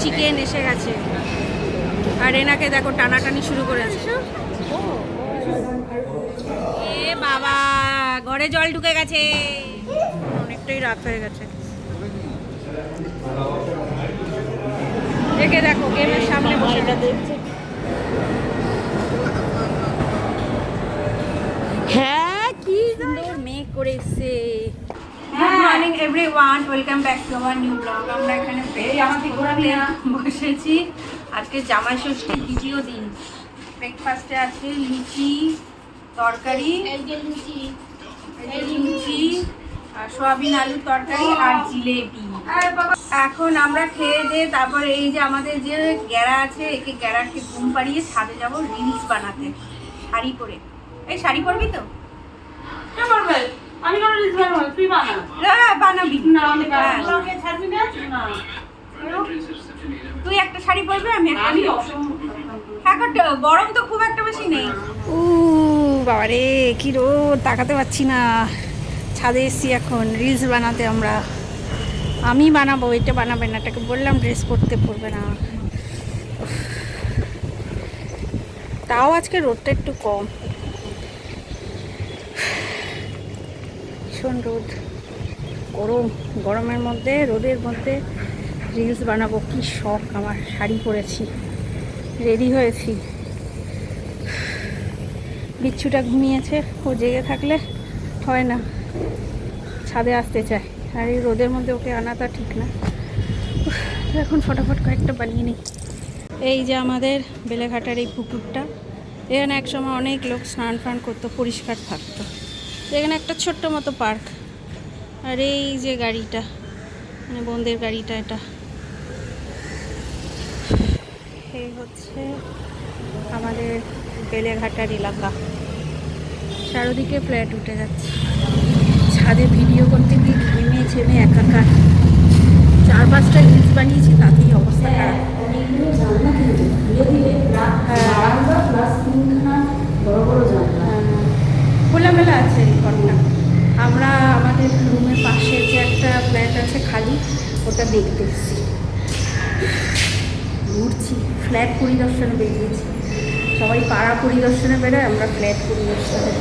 Chicken এসে গেছে। আর এনাকে দেখো টানাটানি শুরু করেছে। এ বাবা ঘরে জল ঢুকে গেছে। অনেকটাই রাত হয়ে গেছে। দেখে দেখো গেমের সামনে বসে দেখছে। হ্যাঁ কি সুন্দর মেঘ করে এসছে। Good morning everyone welcome back to our new blog আমরা এখানে বসেছি। আজকে জামাই ষষ্ঠীর দ্বিতীয় দিন। ব্রেকফাস্টে আছে লুচি তরকারি লুচি। আর সোয়াবিন আলুর তরকারি আর জিলেবি এখন আমরা খেয়ে দিয়ে তারপরে এই যে আমাদের যে গ্যারা আছে একে গ্যারাকে ঘুম পাড়িয়ে ছাদে যাব রিলস বানাতে। শাড়ি পরে। এই শাড়ি পরবি তো? কে করবে? আমি কোনো রিলস বানাবো তুই বানা। হ্যাঁ বানাবি। না, আমি হ্যাঁ। ছাড়বি না? না। তুই একটা শাড়ি পরবে আমি একটা আমি এখন তো গরম তো খুব একটা বেশি নেই। উ বাবা রে কি রোদ তাকাতে পাচ্ছি না। ছাদে এসছি এখন রিলস বানাতে আমরা। আমি বানাবো এটা বানাবে না এটাকে বললাম ড্রেস পরতে পরবে না। তাও আজকে রোদটা একটু কম। ভীষণ রোদ। গরম, গরমের মধ্যে, রোদের মধ্যে রিলস বানাবো, কি শখ আমার, শাড়ি পরেছি রেডি হয়েছি। বিচ্ছুটা ঘুমিয়েছে, ও জেগে থাকলে হয় না, ছাদে আসতে চায়। আর এই রোদের মধ্যে ওকে আনাটা ঠিক না। এখন ফটাফট কয়েকটা বানিয়ে নিই। এই যে আমাদের বেলেঘাটার এই পুকুরটা, এখানে একসময় অনেক লোক স্নান ফান করতো, পরিষ্কার থাকতো। এখানে একটা ছোট্ট মতো পার্ক। আর এই যে গাড়িটা মানে বোনদের গাড়িটা এটা। এই হচ্ছে আমাদের বেলেঘাটার এলাকা। চারোদিকে ফ্ল্যাট উঠে যাচ্ছে। ছাদে ভিডিও করতে গিয়ে ঘেমে ছেমে একাকার। চার পাঁচটা রিলস বানিয়েছি, তাতেই অবস্থা খারাপ হ্যাঁ। খোলামেলা আছে এই ঘরটা আমরা আমাদের রুমের পাশে যে একটা ফ্ল্যাট আছে খালি দেখতে ঘুরছি ফ্ল্যাট পরিদর্শনে বেরিয়েছি। সবাই পাড়া পরিদর্শনে বেরোয় আমরা ফ্ল্যাট পরিদর্শনে।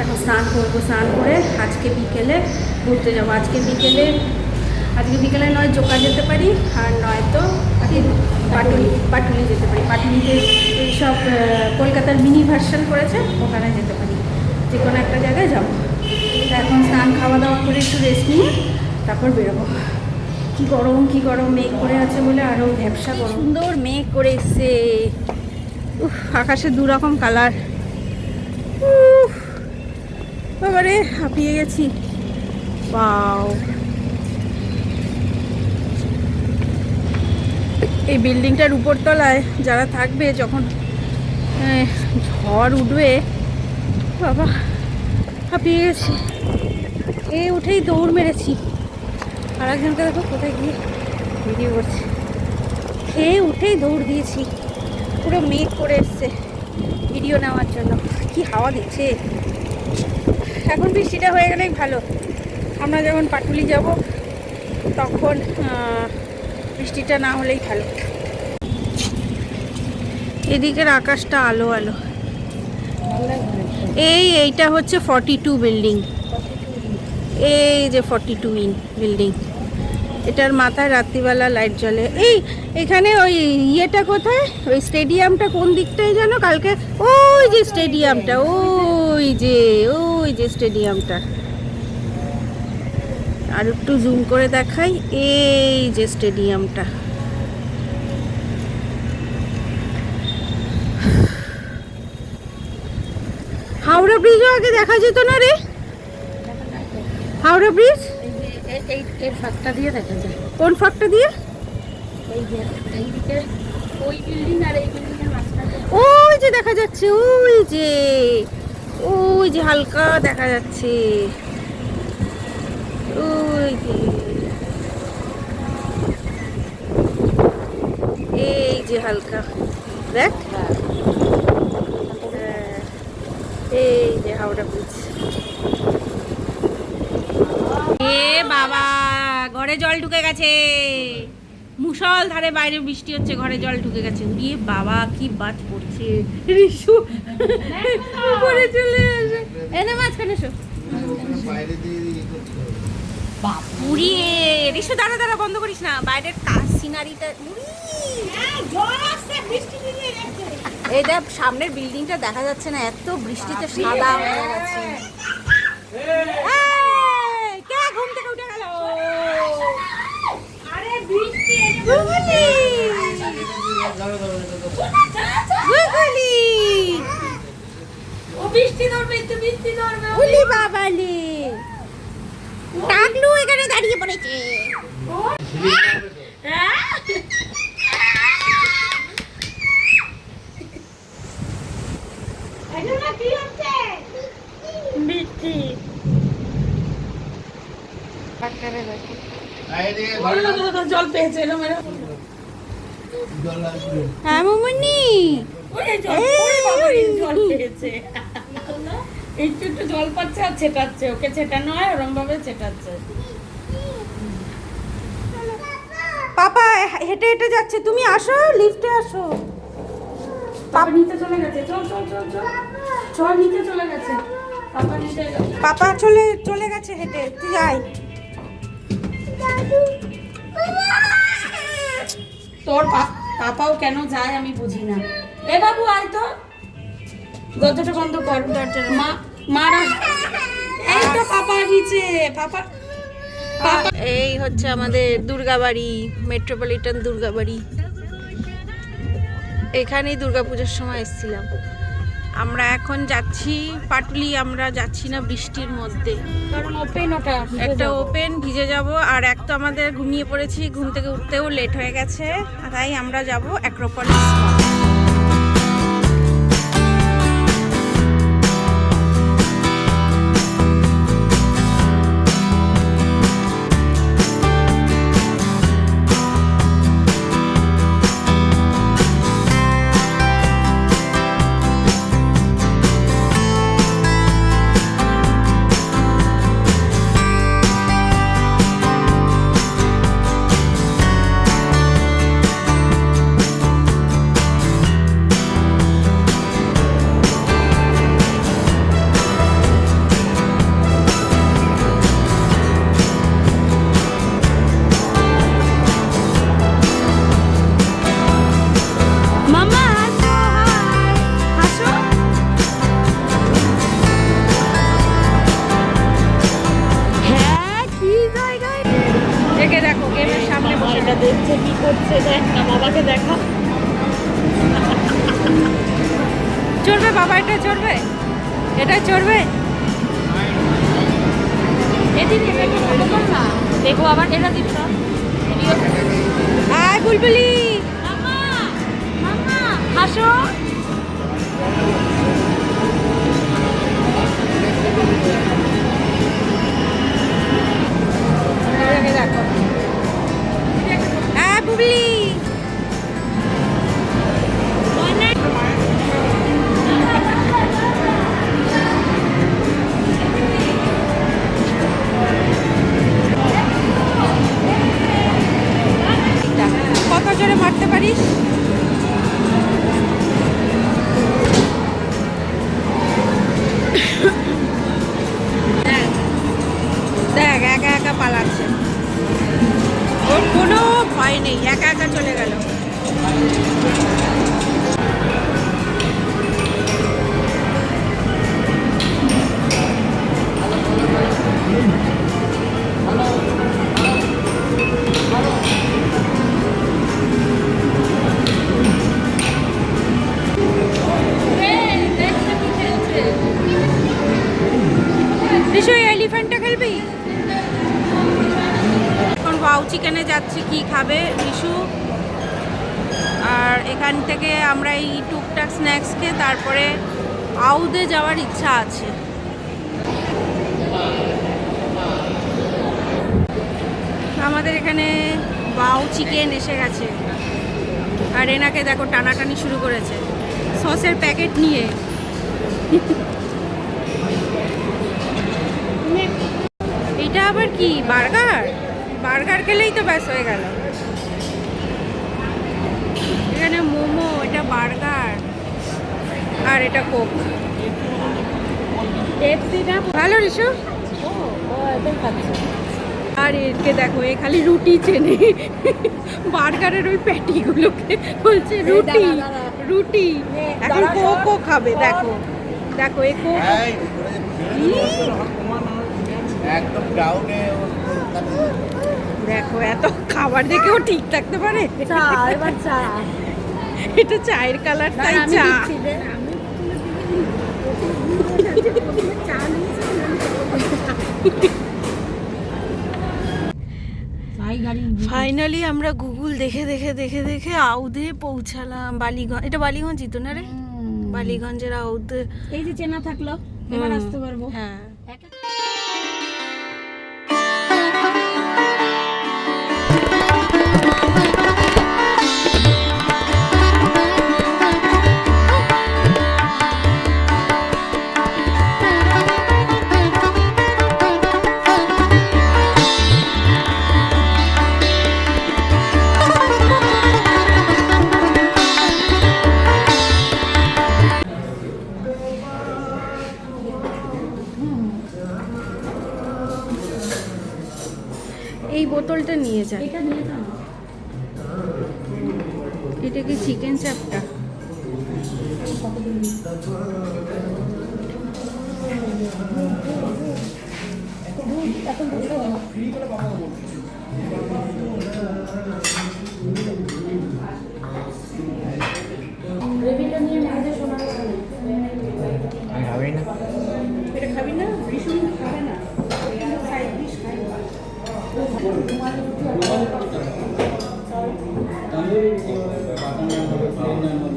এখন স্নান করব স্নান করে আজকে বিকেলে ঘুরতে যাব। আজকে বিকেলে আজকে বিকেলে নয় জোকা যেতে পারি আর নয়তো পাটুলি পাটুলি যেতে পারি। পাটুলিতে আহ, কলকাতার মিনি ভার্সন করেছে ওখানে যেতে পারি। যে কোনো একটা জায়গায় যাব। এখন স্নান খাওয়া দাওয়া করে একটু রেস্ট নিয়ে তারপর বেরোবো। কি গরম কি গরম মেঘ করে আছে বলে আরও ব্যবসা গরম। সুন্দর মেঘ করে এসছে। উফ আকাশে দু রকম কালার বাবারে হাঁপিয়ে গেছি। পাও এই বিল্ডিংটার উপর তলায় যারা থাকবে যখন ঝড় উঠবে বাবা হাঁপিয়ে গেছি। এ উঠেই দৌড় মেরেছি। আর একজনকে দেখো কোথায় গিয়ে ভিডিও করছে। খেয়ে উঠেই দৌড় দিয়েছি। পুরো মেঘ করে এসছে ভিডিও নেওয়ার জন্য। কি হাওয়া দিচ্ছে। এখন বৃষ্টিটা হয়ে গেলেই ভালো। আমরা যখন পাটুলি যাব, তখন বৃষ্টিটা না হলেই ভালো। এদিকের আকাশটা আলো আলো। এই এইটা হচ্ছে ফর্টি টু বিল্ডিং এই যে ফর্টি টু ইন বিল্ডিং এটার মাথায় রাত্রিবেলা লাইট জ্বলে। এই, এখানে ওই ইয়েটা কোথায়? ওই স্টেডিয়ামটা কোন দিকটায় যেন কালকে ওই যে স্টেডিয়ামটা ওই যে ওই যে স্টেডিয়ামটা আর একটু জুম করে দেখাই, এই যে স্টেডিয়ামটা হাওড়া ব্রিজও আগে দেখা যেত না রে? হাওড়া ব্রিজ এই এর ফাঁকটা দিয়ে দেখা যায়। কোন ফাঁকটা দিয়ে? এই যে এইদিকে ওই বিল্ডিং আর এই বিল্ডিং এর মাঝখানে ওই যে দেখা যাচ্ছে ওই যে ওই যে হালকা দেখা যাচ্ছে। ওই যে। এই যে হালকা। দেখ। হ্যাঁ, এই যে হাওড়া ব্রিজ এ বাবা ঘরে জল ঢুকে গেছে। মুসল ধারে বাইরে বৃষ্টি হচ্ছে ঘরে জল ঢুকে গেছে। উড়িয়ে বাবা কি বাজ পড়ছে। রিশু উপরে চলে আসে। এনে মাঝখানে দাঁড়া দাঁড়া বন্ধ করিস না। বাইরের কাজ সিনারিটা এই দেখ সামনের বিল্ডিংটা দেখা যাচ্ছে না এত বৃষ্টিতে সাদা হয়ে গেছে এই, কে ঘুম থেকে উঠে গেল গুগলি গুগলি ও বৃষ্টি ধরবে একটু বৃষ্টি ধরবে ও উলি বাবালি টাকলু এখানে দাঁড়িয়ে পড়েছে। দিয়ে ঘরে ঢোকো। জল পেয়েছে হ্যাঁ মামনি জল পেয়েছে একটু একটু জল পাচ্ছে আর ছেটাচ্ছে ওকে ছেটানো হয় ওরম ভাবে ছেটাচ্ছে পাপা হেঁটে হেঁটে যাচ্ছে। তুমি আসো লিফটে আসো। পাপা নিচে চলে গেছে। চল চল চল চল। চল নিচে চলে গেছে। পাপা নিচে গেছে। পাপা চলে চলে গেছে হেঁটে। তুই যাই তোর পাপাও কেন যায় আমি বুঝি না। এ বাবু, আয় তো। দরজাটা বন্ধ কর। মা, মারা। এই তো পাপা নিচে পাপা এই হচ্ছে আমাদের দুর্গাবাড়ি, মেট্রোপলিটন দুর্গাবাড়ি। এখানেই দুর্গাপূজার সময় এসেছিলাম। আমরা এখন যাচ্ছি পাটুলি আমরা যাচ্ছি না বৃষ্টির মধ্যে। কারণ ওপেন ওটা একটা ওপেন ভিজে যাব আর এক তো আমাদের ঘুমিয়ে পড়েছি ঘুম থেকে উঠতেও লেট হয়ে গেছে তাই আমরা যাব অ্যাক্রোপলিস করছে, দেখ না, বাবাকে দেখা। চড়বে, বাবা, এটা চড়বে? এটা চড়বে? দেখো আবার, এটা দিচ্ছ আয় বুলবুলি! হাসো। জোরে মারতে পারিস? আমরা এই টুকটাক স্ন্যাক্স খেয়ে তারপরে আউদে যাওয়ার ইচ্ছা আছে। আমাদের এখানে বাউ চিকেন এসে গেছে। আর এনাকে দেখো টানাটানি শুরু করেছে। সসের প্যাকেট নিয়ে। এটা আবার কি? বার্গার? বার্গার খেলেই তো ব্যাস হয়ে গেল। বার্গার। আর এটা কোক। ভালো রিসু আর একে দেখো এ খালি রুটি চেনে। বার্গারের ওই প্যাটিগুলোকে বলছে রুটি রুটি। এখন কোকও খাবে দেখো। দেখো এ কোক একদম ডাউনে দেখো এত খাবার দেখেও ঠিক থাকতে পারে? চা এবার চা। এটা চায়ের কালার তাই চা। ফাইনালি আমরা গুগল দেখে দেখে দেখে দেখে আউদে পৌঁছালাম বালিগঞ্জ। এটা বালিগঞ্জই তো না রে? বালিগঞ্জের আউদে এই যে চেনা থাকল এবার আসতে পারব। হ্যাঁ। এটা কি চিকেন চাপটা। গ্রেভিটা নিয়ে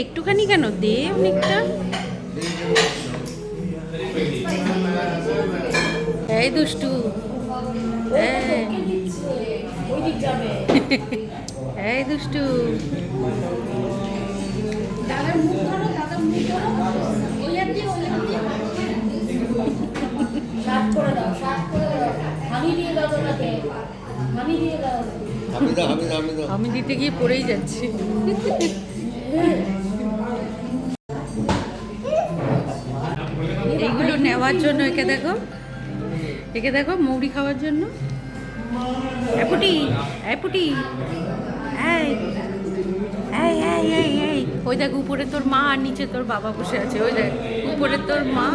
একটুখানি কেন? দে অনেকটা। এই দুষ্টু। হ্যাঁ। এই দুষ্টু। দাদার মুখ ধরো দাদার মুখ নেওয়ার জন্য একে দেখো। একে দেখো মৌরি খাওয়ার জন্য। অ্যাপুটি এই। ওই দেখ, উপরে তোর মা আর নিচে তোর বাবা বসে আছে। ওই দেখ, উপরে তোর মা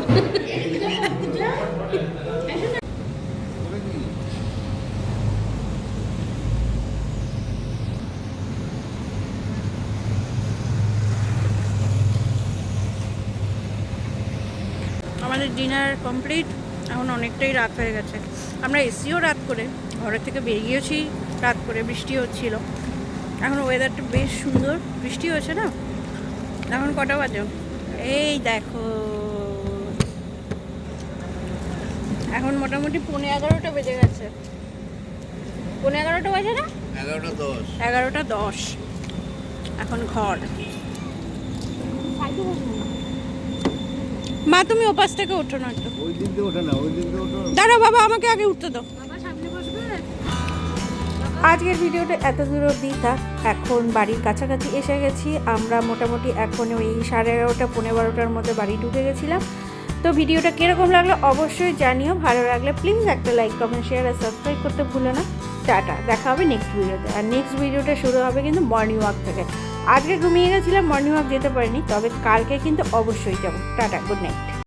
আমাদের ডিনার কমপ্লিট এখন অনেকটাই রাত হয়ে গেছে। আমরা এসিও রাত করে ঘরের থেকে বেরিয়েছি রাত করে বৃষ্টি হচ্ছিল। এখন ওয়েদারটা বেশ সুন্দর বৃষ্টি হয়েছে না? এখন কটা বাজে? এই দেখো। এখন মোটামুটি পৌনে এগারোটা বেজে গেছে। পৌনে এগারোটা বাজে না? এগারোটা দশ। এগারোটা দশ। এখন ঘর। মা তুমি ওপাশ থেকে ওঠো না একটু। ওই দিয়ে ওঠে না ওই দিয়ে ওঠো। দাঁড়া বাবা আমাকে আগে উঠতে দাও। আজকের ভিডিওটা এত দূর অবধি থাক। এখন বাড়ির কাছাকাছি এসে গেছি। আমরা মোটামুটি এখন ওই সাড়ে এগারোটা পনেরো বারোটার মধ্যে বাড়ি ঢুকে গেছিলাম। তো ভিডিওটা কীরকম লাগল অবশ্যই জানিও। ভালো লাগলে প্লিজ একটা লাইক কমেন্ট শেয়ার আর সাবস্ক্রাইব করতে ভুলো না। টাটা দেখা হবে নেক্সট ভিডিওতে আর নেক্সট ভিডিওটা শুরু হবে কিন্তু মর্নিং ওয়াক থেকে। আজকে ঘুমিয়ে গেছিলাম মর্নিং ওয়াক যেতে পারিনি, তবে কালকে কিন্তু অবশ্যই যাব। Tata good night